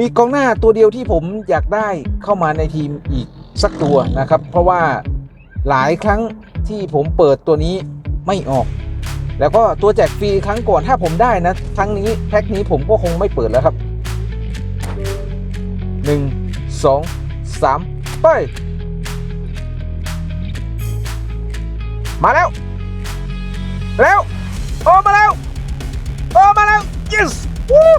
มีกองหน้าตัวเดียวที่ผมอยากได้เข้ามาในทีมอีกสักตัวนะครับ เพราะว่าหลายครั้งที่ผมเปิดตัวนี้ไม่ออก แล้วก็ตัวแจกฟรีครั้งก่อนถ้าผมได้นะครั้งนี้แพ็คนี้ผมก็คงไม่เปิดแล้วครับ 1 2 3 ไป มาแล้ว แล้วโอ้มาแล้วโอ้มาแล้ว yes วู้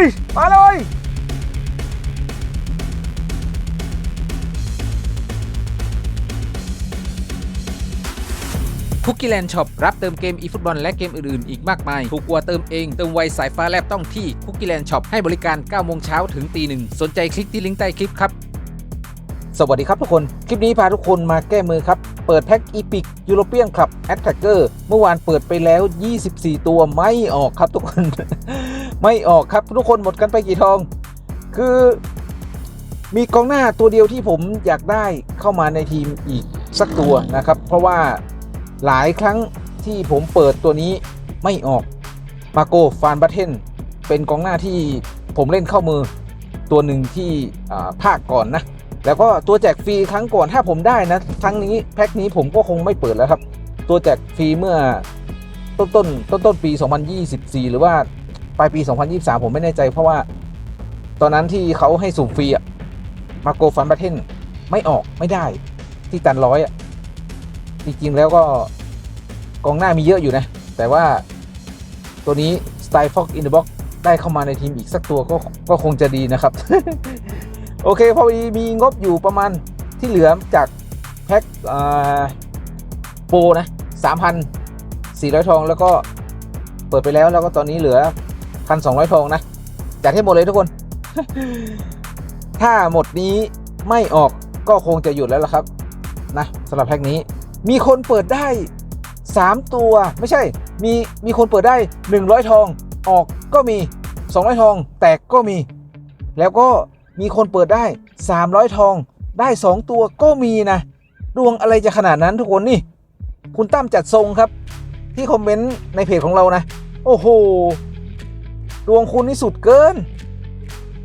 ย มาเลยคุกกี้แลนด์ช็อปรับเติมเกมอีฟุตบอลและเกมอื่นๆ อีกมากมาย ถูกกว่าเติมเอง เติมไวสายฟ้าแลบต้องที่คุกกี้แลนด์ช็อปให้บริการ 9 โมงเช้าถึงตีหนึ่งสนใจคลิกที่ลิงก์ใต้คลิปครับ สวัสดีครับทุกคน คลิปนี้พาทุกคนมาแก้มือครับ เปิดแพ็กอีพิกยูโรเปียนคลับแอตแทกเกอร์เมื่อวานเปิดไปแล้ว 24 ตัวไม่ออกครับทุกคน ไม่ออกครับทุกคนหมดกันไปกี่ทอง คือมีกองหน้าตัวเดียวที่ผมอยากได้เข้ามาในทีมอีกสักตัวนะครับ เพราะว่าหลายครั้งที่ผมเปิดตัวนี้ไม่ออกมาโกฟานบัตเทนเป็นกองหน้าที่ผมเล่นเข้ามือตัวหนึ่งที่ภาคก่อนนะ แล้วก็ตัวแจกฟรีครั้งก่อนถ้าผมได้นะครั้งนี้แพ็คนี้ผมก็คงไม่เปิดแล้วครับ ตัวแจกฟรีเมื่อต้นต้นต้นต้นปี 2024 หรือว่า ปลายปี 2023 ผมไม่แน่ใจเพราะว่า ตอนนั้นที่เขาให้สุ่มฟรีอะมาโกฟันบัตเทนไม่ออกไม่ได้ ที่ตันร้อยอะจริงๆแล้วก็กองหน้ามีเยอะอยู่นะ แต่ว่าตัวนี้สไตล์ฟ็อกอินเดอะบ็อกได้เข้ามาในทีมอีกสักตัวก็ก็คงจะดีนะครับ โอเคพอดีมีงบอยู่ประมาณที่เหลือจากแพ็คอ่าโปรนะ 3,400 ทองแล้วก็เปิดไปแล้วแล้วก็ตอนนี้เหลือ 1,200ทองนะจัดให้หมดเลยทุกคน ถ้าหมดนี้ไม่ออกก็คงจะหยุดแล้วล่ะครับนะสำหรับแพ็คนี้ มีคนเปิดได้ 3 ตัวไม่ใช่ มีมีคนเปิดได้ 100 ทองออกก็มี 200 ทองแตกก็มี แล้วก็มีคนเปิดได้ 300 ทองได้ 2 ตัวก็มีนะดวงอะไรจะขนาดนั้นทุกคนนี่ คุณตั้มจัดทรงครับ ที่คอมเมนต์ในเพจของเรานะ โอ้โห ดวงคุณนี่สุดเกิน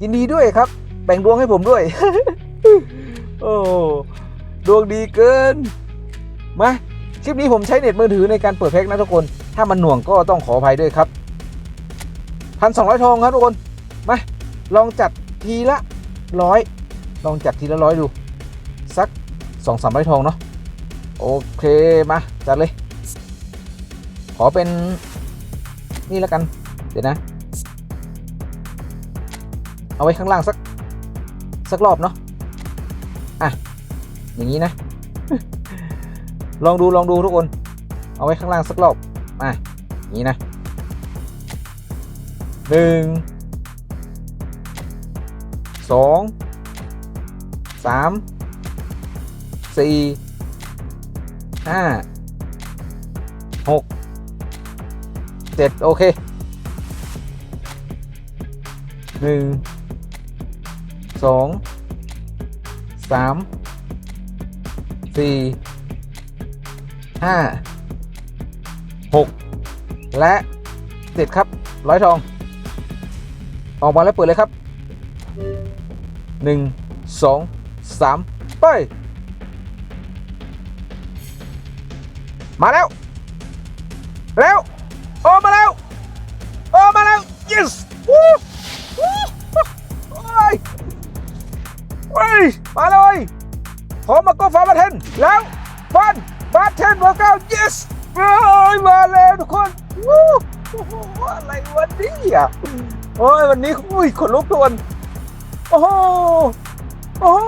ยินดีด้วยครับ แบ่งดวงให้ผมด้วย โอ้ดวงดีเกิน มา คลิปนี้ผมใช้เน็ตมือถือในการเปิดแพ็คนะทุกคน ถ้ามันหน่วงก็ต้องขออภัยด้วยครับพันสองร้อยทองครับทุกคน มา ลองจัดทีละร้อยลองจัดทีละร้อยดู สักสองสามร้อยทองเนาะโอเคมาจัดเลย ขอเป็นนี่แล้วกัน เดี๋ยวนะ เอาไว้ข้างล่างสักสักรอบเนาะอะอย่างนี้นะ ลองดูลองดูทุกคน เอาไว้ข้างล่างสักรอบอะอย่างนี้นะหนึ่งสองสามสี่ห้าหกเจ็ดโอเคหนึ่ง สองสามสี่ห้าหกและเจ็ดครับ ร้อยทอง ออกมาแล้วเปิดเลยครับหนึ่งสองสามไป มาแล้ว แล้ว วันนี้อุ้ยขนลุกทุกคนโอ้โหโอ้โห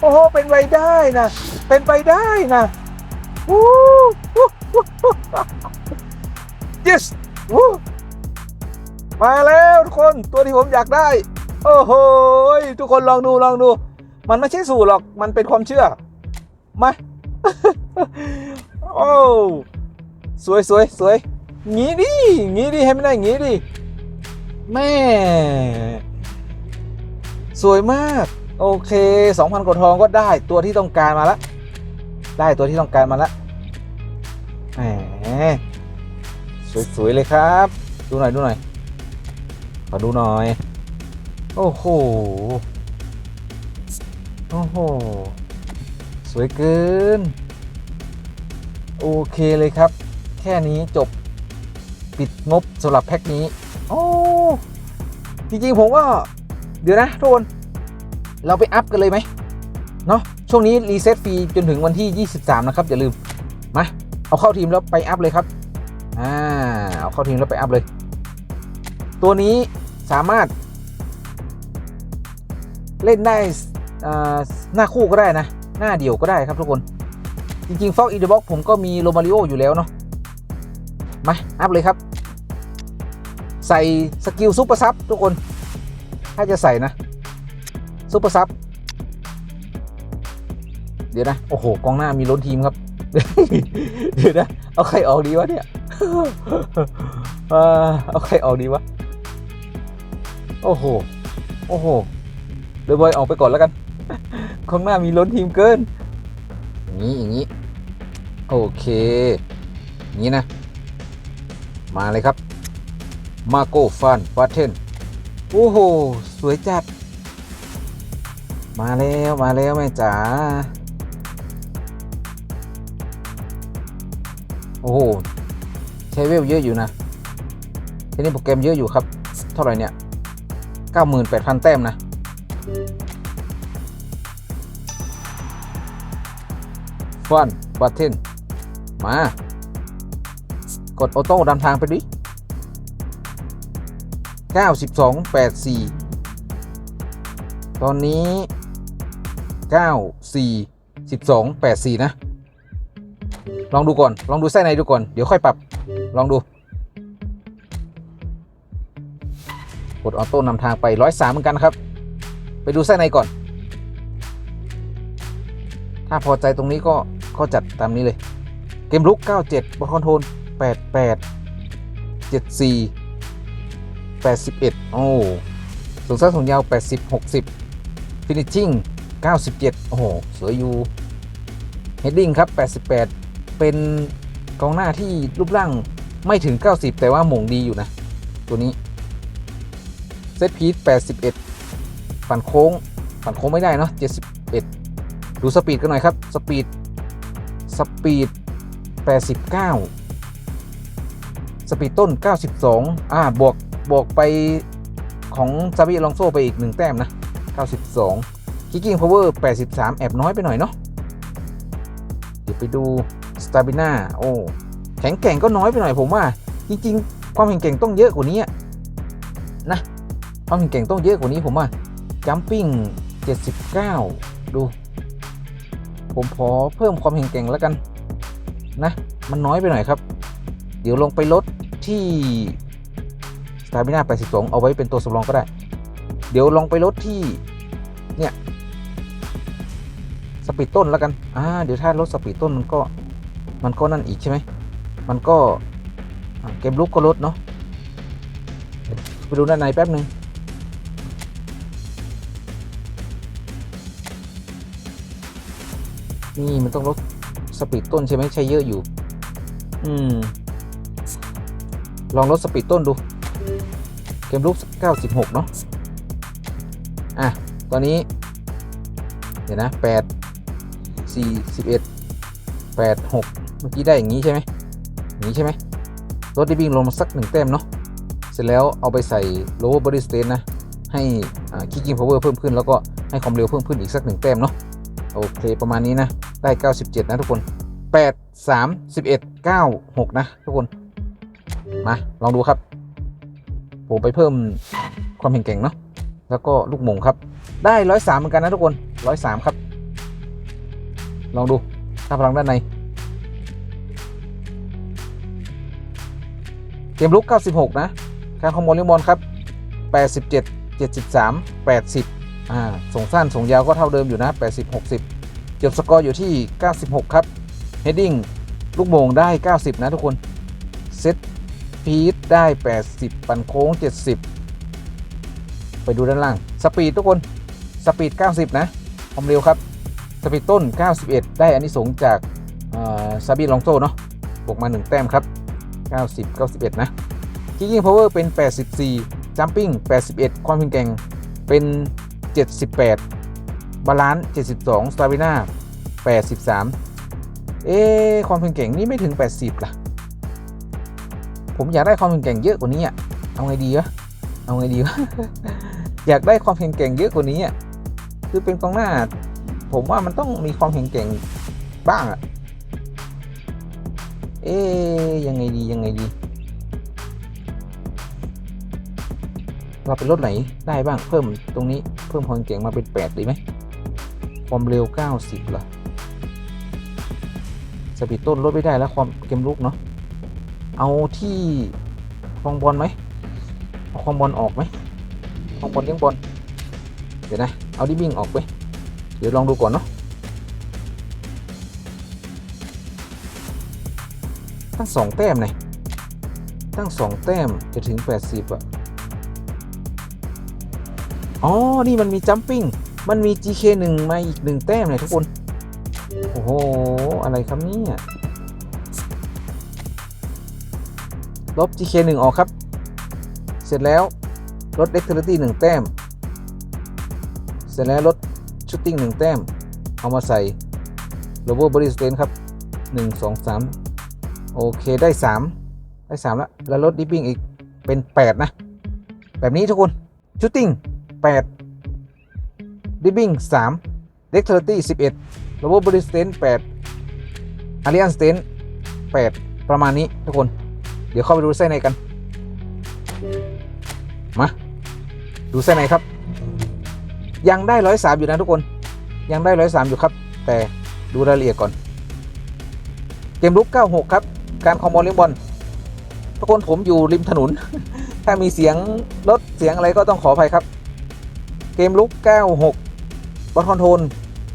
โอ้โหเป็นไปได้นะเป็นไปได้นะวู้วู้วู้วู้ yes วู้มาแล้วทุกคนตัวที่ผมอยากได้ โอ้โหทุกคนลองดูลองดู มันไม่ใช่สูตรหรอกมันเป็นความเชื่อมาโอ้สวยสวยสวยงี้ดิงี้ดิให้ไม่ได้งี้ดิ แม่ สวยมาก โอเค 2,000กว่าทองก็ได้ตัวที่ต้องการมาล้วได้ตัวที่ต้องการมาล้วแหมสวย ๆ เลยครับ ดูหน่อย ดูหน่อย ขอดูหน่อย โอ้โห โอ้โห สวยเกิน โอเคเลยครับ แค่นี้จบปิดงบสำหรับแพ็คนี้ โอ้ จริงๆผมว่าเดี๋ยวนะทุกคนเราไปอัพกันเลยไหมเนาะช่วงนี้รีเซ็ตฟรีจนถึงวันที่ 23 นะครับ อย่าลืมมาเอาเข้าทีมแล้วไปอัพเลยครับอ่าเอาเข้าทีมแล้วไปอัพเลย ตัวนี้สามารถ เล่นได้หน้าคู่ก็ได้นะ หน้าเดี่ยวก็ได้ครับทุกคน จริงๆฟอกอีเดบ็อกผมก็มีโรมาริโออยู่แล้วเนาะมาอัพเลยครับ ใส่สกิลซุปเปอร์ซับทุกคน ถ้าจะใส่นะซุปเปอร์ซับเดี๋ยวนะ โอ้โห กองหน้ามีล้นทีมครับ เดี๋ยวนะ เอาใครออกดีวะเนี่ย เอาใครออกดีวะ โอ้โห โอ้โห เดยวบอยออกไปก่อนแล้วกันข้างหน้ามีล้นทีมเกินอย่างนี้อย่างนี้ โอเค อย่างนี้นะ มาเลยครับ มาโกฟันฟาเทนโอ้โห สวยจัด มาแล้วมาแล้วแม่จ๋าโอ้โห ใช้เวลเยอะอยู่นะทีนี้โปรแกรมเยอะอยู่ครับ เท่าไหร่เนี่ย 98,000 แต้มนะ ฟันบัตเทนมา กดออโต้ดำทางไปดิ 92 84 ตอนนี้ 94 12 84 นะ ลองดูก่อน ลองดูไส้ในดูก่อน เดี๋ยวค่อยปรับ ลองดู กดออโต้นำทางไป 103 เหมือนกันครับ ไปดูไส้ในก่อน ถ้าพอใจตรงนี้ก็ก็จัดตามนี้เลย เกมลุก 97บอลคอนโทรล88 74 81 โอ้สูงสั้นสูงยาว 80 60ฟินิชชิ่ง97 โอ้โห สวยอยู่เฮดดิ้งครับ 88 เป็นกองหน้าที่รูปร่างไม่ถึง 90 แต่ว่าหม่งดีอยู่นะ ตัวนี้ เซตพีท81ปั่นโค้งปั่นโค้งไม่ได้เนาะ71 ดูสปีดกันหน่อยครับ สปีด สปีด 89 สปีดต้น 92 อ่า บวก บวกไปของซาบิลองโซไปอีก 1 แต้มนะ 92คิกกิ้งพาวเวอร์83 แอบน้อยไปหน่อยเนาะเดี๋ยวไปดูสตาบิน่าโอ้แข็งแกร่งก็น้อยไปหน่อยผมว่า จริง ๆ ความแข็งแกร่งต้องเยอะกว่านี้นะความแข็งแกร่งต้องเยอะกว่านี้ผมว่าจัมปิ้ง79 ดู ผมขอเพิ่มความแข็งแกร่งแล้วกันนะ มันน้อยไปหน่อยครับ เดี๋ยวลงไปลดที่ สตาร์บิน่า82 เอาไว้เป็นตัวสำรองก็ได้ เดี๋ยวลองไปลดที่ เนี่ย สปีดต้นแล้วกัน อ่า เดี๋ยวถ้าลดสปีดต้นมันก็ มันก็นั่นอีกใช่ไหม มันก็เกมลุกก็ลดเนาะ ไปดูด้านในแป๊บหนึ่งนี่มันต้องลดสปีดต้นใช่ไหมใช้เยอะอยู่ อืม ลองลดสปีดต้นดู เกมลุก96 เนาะอะ ตอนนี้ เดี๋ยวนะ 8 4 11 8 6 เมื่อกี้ได้อย่างนี้ใช่ไหมอย่างนี้ใช่ไหมลดดิบิงลงมาสักหนึ่งแต้มเนาะเสร็จแล้วเอาไปใส่ lower body state นะ ให้คิกกิ้ง power เพิ่มขึ้น แล้วก็ให้ความเร็วเพิ่มขึ้นอีกสักหนึ่งแต้มเนาะโอเค ประมาณนี้นะ ได้ 97 นะทุกคน 8 3 11 9 6 นะ ทุกคน มา ลองดูครับ ผมไปเพิ่มความแข็งแกร่งเนาะแล้วก็ลูกมงครับ ได้103เหมือนกันนะทุกคน103ครับ ลองดูถ้าพลังด้านในเกมลุก 96 นะการคอมโบลิมอนครับ 87 73 80 อ่า ส่งสั้น ส่งยาวก็เท่าเดิมอยู่นะ 80 60 จบสกอร์อยู่ที่ 96 ครับ เฮดดิ้ง ลูกโมงได้ 90 นะทุกคน เซต พีทได้ 80 ปันโค้ง 70 ไปดูด้านล่าง สปีดทุกคน สปีด 90 นะความเร็วครับ สปีดต้น 91 ได้อันนี้สงจากซาบีลองโซเนาะบวกมา 1 แต้มครับ 90 91 นะ Kicking Power เป็น 84 Jumping 81 ความแข็งแกร่งเป็น 78 บาลานซ์ 72 Stamina 83 เอ๊ความแข็งแกร่งนี่ไม่ถึง 80ล่ะ ผมอยากได้ความแข็งแกร่งเยอะกว่านี้อะเอาไงดีวะเอาไงดีวะอยากได้ความแข็งแกร่งเยอะกว่านี้อะคือเป็นกองหน้า ผมว่ามันต้องมีความแข็งแกร่งบ้างอะเอ๊ยยังไงดียังไงดีเราเป็นรถไหนได้บ้างเพิ่มตรงนี้เพิ่มความเก่งมาเป็น 8 ดีไหมความเร็ว 90เหรอสปีดต้นลดไม่ได้แล้วความเกมลุกเนาะ เอาที่คลองบอลไหมเอาคลองบอลออกไหมคลองบอลเลี้ยงบอลเดี๋ยวนะ เอาดิบิงออกไปเดี๋ยวลองดูก่อนเนาะตั้งสองแต้มเลยตั้งสองแต้มจะถึง 80อะอ๋อ นี่มันมีจัมปิ้ง มันมี GK1 มาอีกหนึ่งแต้มเลยทุกคน โอ้โห อะไรครับเนี่ย ลบ GK1 ออกครับ เสร็จแล้วลด Dexterity 1 แต้ม เสร็จแล้วลด Shooting 1 แต้ม เอามาใส่ Lower Body Strength ครับ 1 2 3 โอเคได้ 3 ได้ 3 แล้ว แล้วลด Dipping อีกเป็น 8 นะ แบบนี้ทุกคน Shooting 8 Dipping 3 Dexterity 11 Lower Body Strength 8 Alien Strength 8 ประมาณนี้ทุกคน เดี๋ยวเข้าไปดูไส้ในกัน มา ดูไส้ในครับ ยังได้ร้อยสามอยู่นะทุกคน ยังได้ร้อยสามอยู่ครับ แต่ดูรายละเอียดก่อน เกมลุก 96 ครับ การคอมบอลเลี้ยงบอล ทุกคนผมอยู่ริมถนน ถ้ามีเสียงรถเสียงอะไรก็ต้องขออภัยครับ เกมลุก 96 บอลคอนโทรล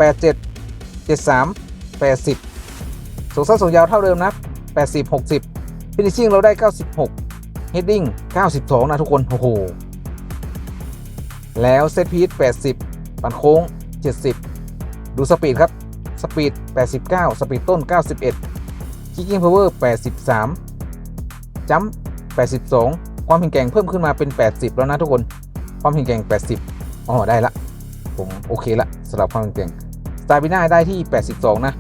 87 73 80ส่งสั้นส่งยาวเท่าเดิมนะ 80 60 ฟินิชชิ่งเราได้ 96เฮดดิ้ง92 นะทุกคน โอ้โห แล้วเซตพีท80 ปันโค้ง 70 ดูสปีดครับ สปีด 89 สปีดต้น 91คิกกิ้งพาวเวอร์83จัมป์82 ความแข็งแกร่งเพิ่มขึ้นมาเป็น 80 แล้วนะทุกคน ความแข็งแกร่ง 80 อ๋อ ได้ละ ผมโอเคละสำหรับความแข็งแกร่งสตาร์บิน่าได้ที่ 82 นะ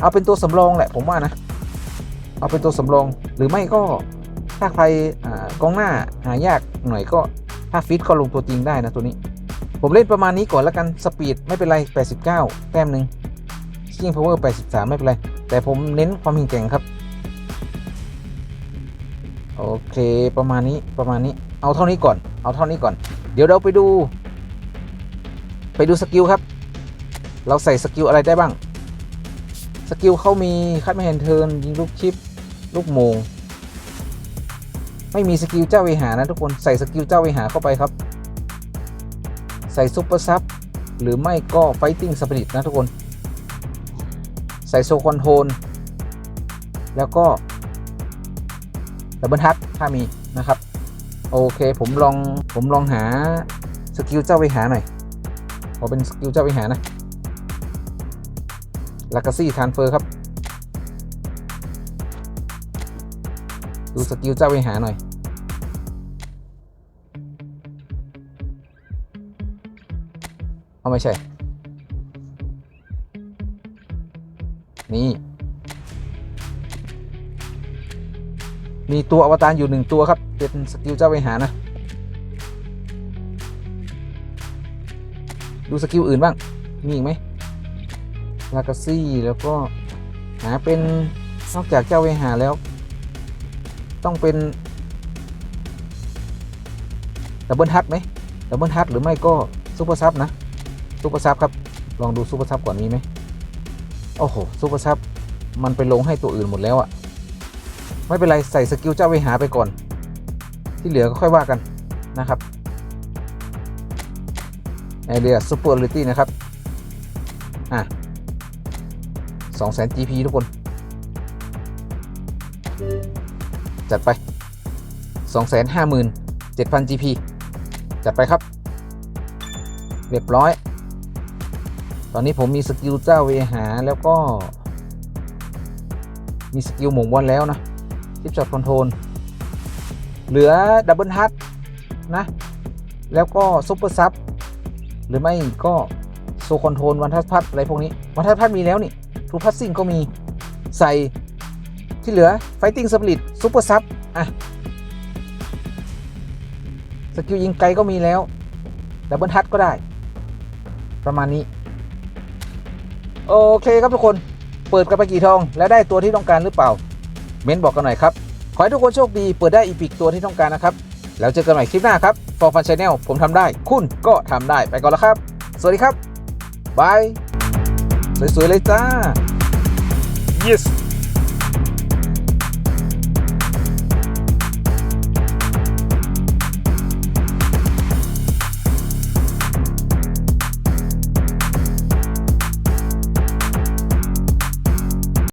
เอาเป็นตัวสำรองแหละผมว่านะ เอาเป็นตัวสำรอง หรือไม่ก็ถ้าใครกองหน้าหายากหน่อยก็ถ้าฟิตก็ลงตัวจริงได้นะตัวนี้ ผมเล่นประมาณนี้ก่อนแล้วกันสปีดไม่เป็นไร 89 แต้มหนึ่งชิงพาวเวอร์83 ไม่เป็นไร แต่ผมเน้นความแข็งแก่งครับ โอเคประมาณนี้ประมาณนี้เอาเท่านี้ก่อน เอาเท่านี้ก่อน เดี๋ยวเราไปดู ไปดูสกิลครับ เราใส่สกิลอะไรได้บ้าง สกิลเขามีคัดไม่เห็นเทิร์นยิงลูกชิป ลูกโมง ไม่มีสกิลเจ้าเวหานะทุกคนใส่สกิลเจ้าเวหาเข้าไปครับ ใส่ซุปเปอร์ซับหรือไม่ก็ไฟติ้งสปิริตนะทุกคน ใส่โซคอนโทนแล้วก็ดับเบิลทัชถ้ามีนะครับ โอเคผมลองผมลองหาสกิลเจ้าเวหาหน่อยขอเป็นสกิลเจ้าเวหานะลากซี่ทานเฟอร์ครับ ดูสกิลเจ้าเวหาหน่อย เอาไม่ใช่ นี่ มีตัวอวตารอยู่หนึ่งตัวครับ เป็นสกิลเจ้าเวหานะ ดูสกิลอื่นบ้าง มีอีกไหมลากาซี่แล้วก็หาเป็นนอกจากเจ้าเวหาแล้ว ต้องเป็นดับเบิลทัชไหมดับเบิลทัชหรือไม่ก็ซูเปอร์ซับนะซูเปอร์ซับครับ ลองดูซูเปอร์ซับก่อนมีไหมโอ้โหซูเปอร์ซับมันไปลงให้ตัวอื่นหมดแล้วอะไม่เป็นไรใส่สกิลเจ้าเวหาไปก่อน ที่เหลือก็ค่อยว่ากันนะครับไอเดียซูเปอร์ลิตี้นะครับ อะสองแสน GP ทุกคน จัดไป 257,000 GP จัดไปครับ เรียบร้อย ตอนนี้ผมมีสกิลเจ้าเวหาแล้วก็ มีสกิลหม่งบอลแล้วนะชิปช็อตคอนโทรลเหลือดับเบิลฮัทนะ แล้วก็ซุปเปอร์ซับหรือไม่ก็โซคอนโทรลวันทัสพัทอะไรพวกนี้ วันทัสพัทมีแล้วนี่ทูพัสซิ่งก็มีใส่ ที่เหลือไฟติ้งสปริตซุปเปอร์ซับอะ สกิลยิงไกลก็มีแล้วดับเบิลฮัทก็ได้ ประมาณนี้ โอเคครับทุกคนเปิดกันไปกี่ทอง แล้วได้ตัวที่ต้องการหรือเปล่า เม้นบอกกันหน่อยครับ ขอให้ทุกคนโชคดี เปิดได้อีพิกตัวที่ต้องการนะครับ แล้วเจอกันใหม่คลิปหน้าครับ For Fun Channel ผมทำได้ คุณก็ทำได้ไปก่อนแล้วครับ สวัสดีครับบายสวยๆเลยจ้า yes